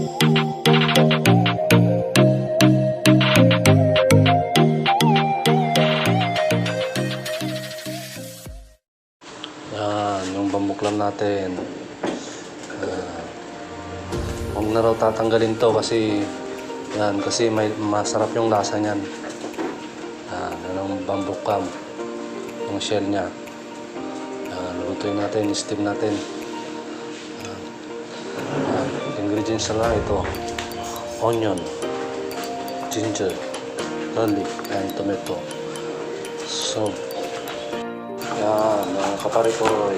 Yan, yung bambuklam natin. Ah, huwag na raw tatanggalin to kasi yan, kasi may masarap yung lasa niyan. Yan, yan ang bambuklam. Yung shell niya. Yan, lutuin natin, steam natin. Ingredients na lang ito. Onion, ginger, garlic, and tomato. So, yan, mga kaparipoy.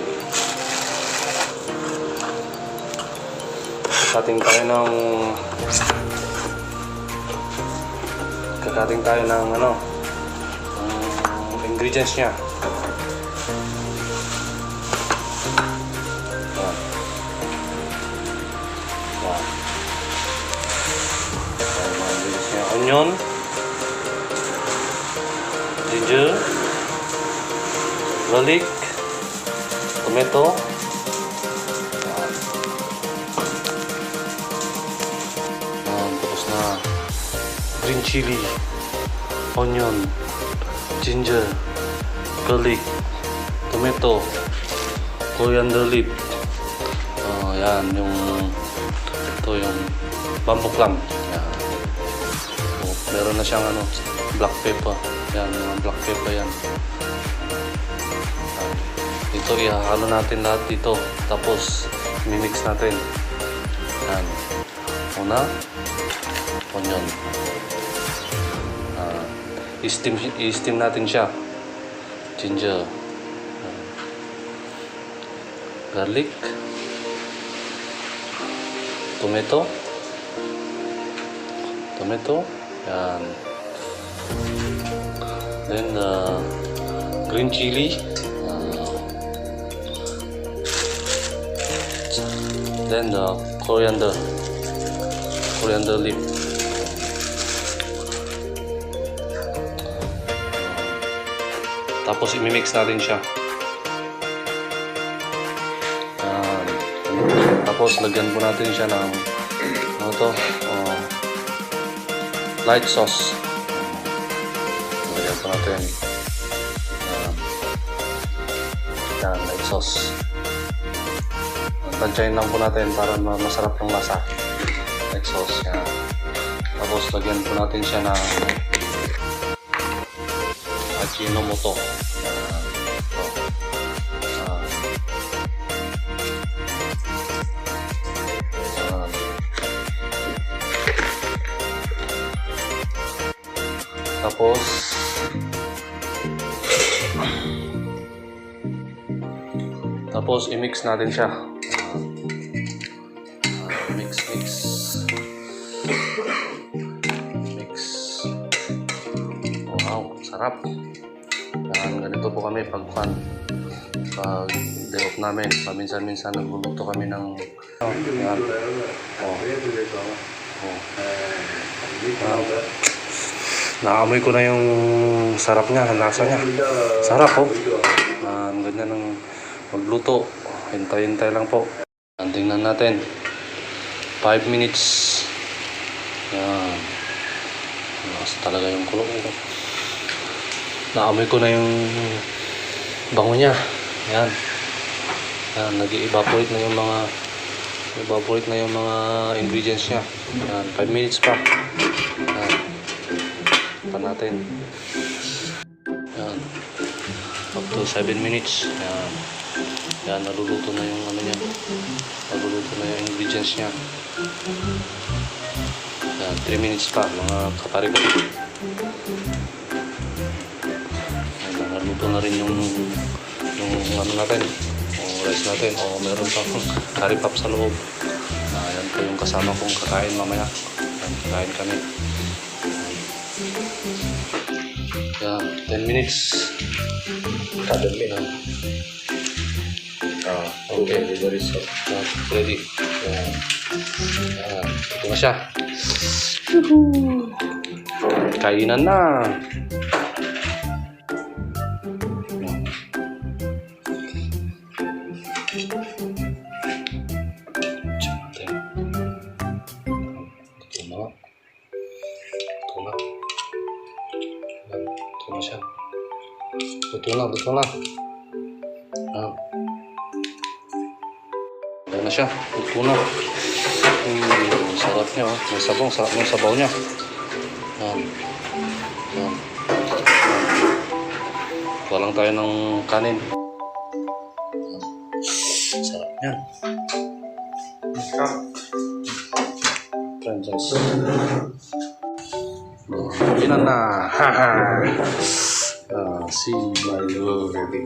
Kakating tayo ng... Kakating tayo ng ano... ng ingredients niya. Onion. Ginger. Garlic, tomato, yan. Yan, tapos na. Green chili, onion, ginger, garlic, tomato, coriander leaf. Oh, yan, yung ito yung bamboo clam. Meron na siyang ano, black pepper. Yan, yung black pepper yan. Ito ihahalo natin lahat dito. Tapos mimix natin. Yan. Una, onion. Ah, i-steam, i-steam natin siya. Ginger. Ah. garlic. Tomato. Tomato. Yan. Then, uh, green chili. Then the coriander, coriander leaf. Tapos imimix natin siya. Yan. Tapos lagyan po natin siya ng ano to? Light sauce. Lagyan po natin. Yan, light sauce. Tansyahin lang po natin para ma- masarap yung lasa. Light sauce. Yan. Tapos lagyan po natin siya ng Ajinomoto. Yan. Tapos Tapos i-mix natin siya. Ah, mix, mix. Mix. Wow, sarap. Yan, ganito po kami pag pan. Pag day off namin, paminsan-minsan nagluluto kami ng... Oh, yan. Oh. Oh. Ah, naamoy ko na yung sarap niya, lasa niya. Sarap oh. Ah, ang ganda ng magluto. Hintay-hintay lang po. Tingnan natin. 5 minutes. Yan. Lakas talaga yung kulo. Naamoy ko na yung bango niya. Yan. Yan, nag-evaporate na yung mga evaporate na yung mga ingredients niya. Yan, 5 minutes pa. Pa natin. Yan. Up to 7 minutes. Yan. Yan, naluluto na yung ano niya. Naluluto na yung ingredients niya. Yan, 3 minutes pa, mga kapari ko. Yan, naluto na rin yung yung ano natin, o rice natin, o meron pa akong curry pop sa loob. Ah, yan po yung kasama kong kakain mamaya. Yan, kakain kami. Yan, 10 minutes. Kada minute. Ah, okay. Very soft. Ah, ready. Yan. Yan. Ito na siya. Kainan na. Na, na. Ah. Ayan na siya. Luto na. Mm, sarap niya. Oh. May sabaw. Sarap ng sabaw niya. Ayan. Ayan. Kuha lang tayo ng kanin. Sarap niyan. Franchise. Na? Haha. Si my lord. Ate.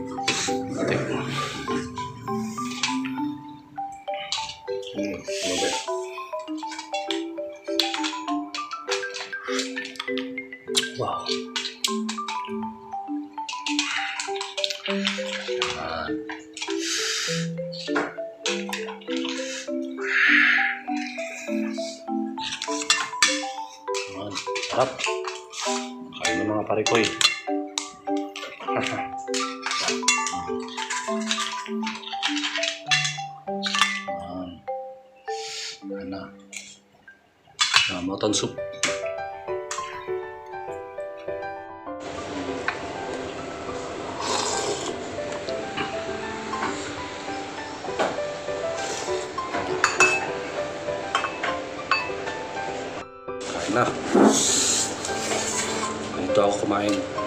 Hmm, mabe. Wow. Yan. Sarap. Kain ng mga parikoy. Yan. Yan na. Yan, mutton soup. Kain.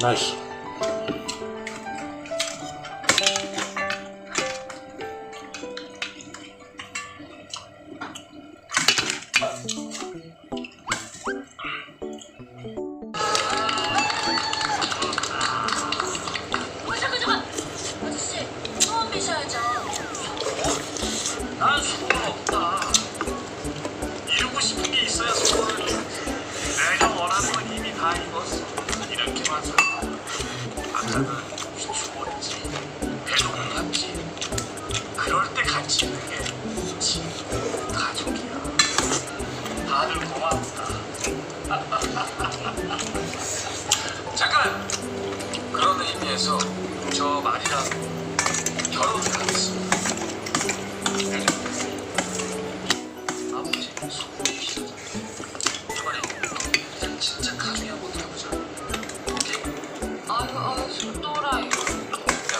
Nice. 다들 고맙다. 잠깐! 그런 의미에서 저 말이랑 결혼을 하겠어. 아버지 소원이시잖아. 이번에 진짜 가족이 한번 해보자. 오케이? 아유 아유 속도라요 야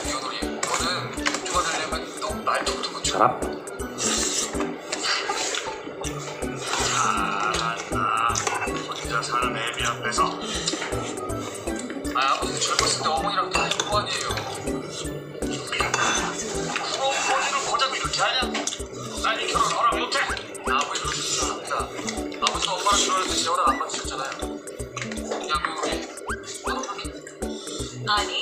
미연우리 너는 조가 되려면 너 말투부터 고쳐. on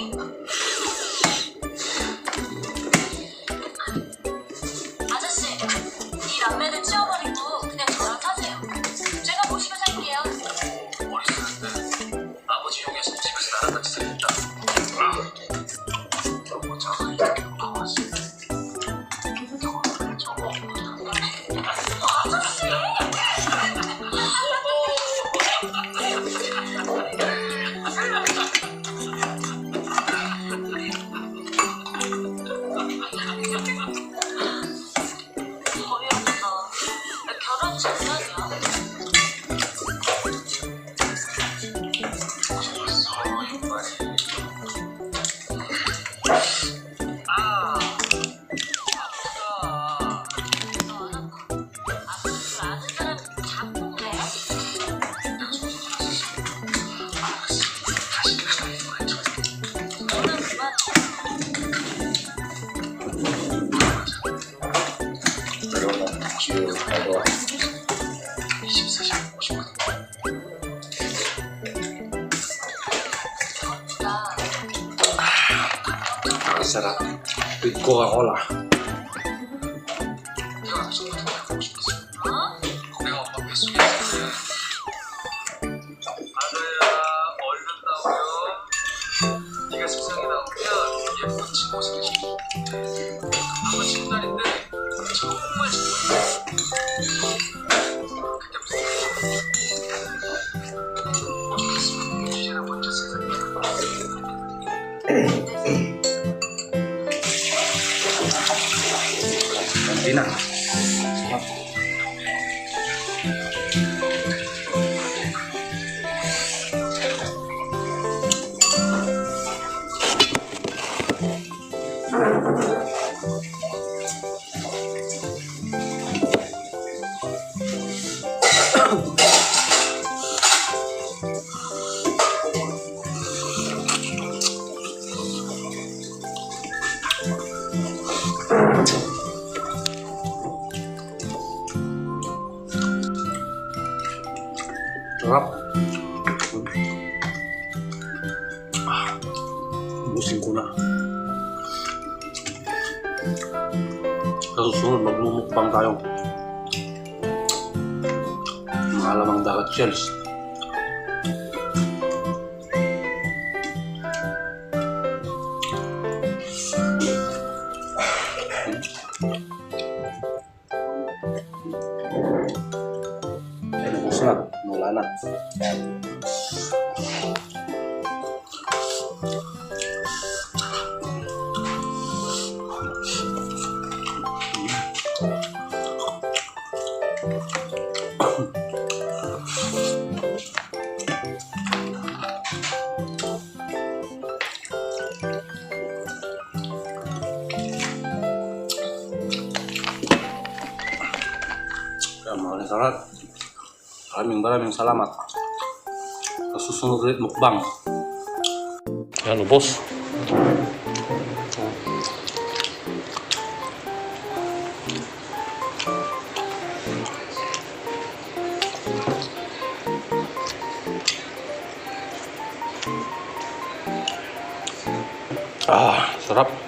Sarap. With Coca-Cola. Sarap. Ubusin ko na. Sa susunod, magmumukbang tayo. Mga alamang dagat shells. 아! maraming maraming salamat sa susunod ulit mukbang ya, Ano boss? Ah, sarap.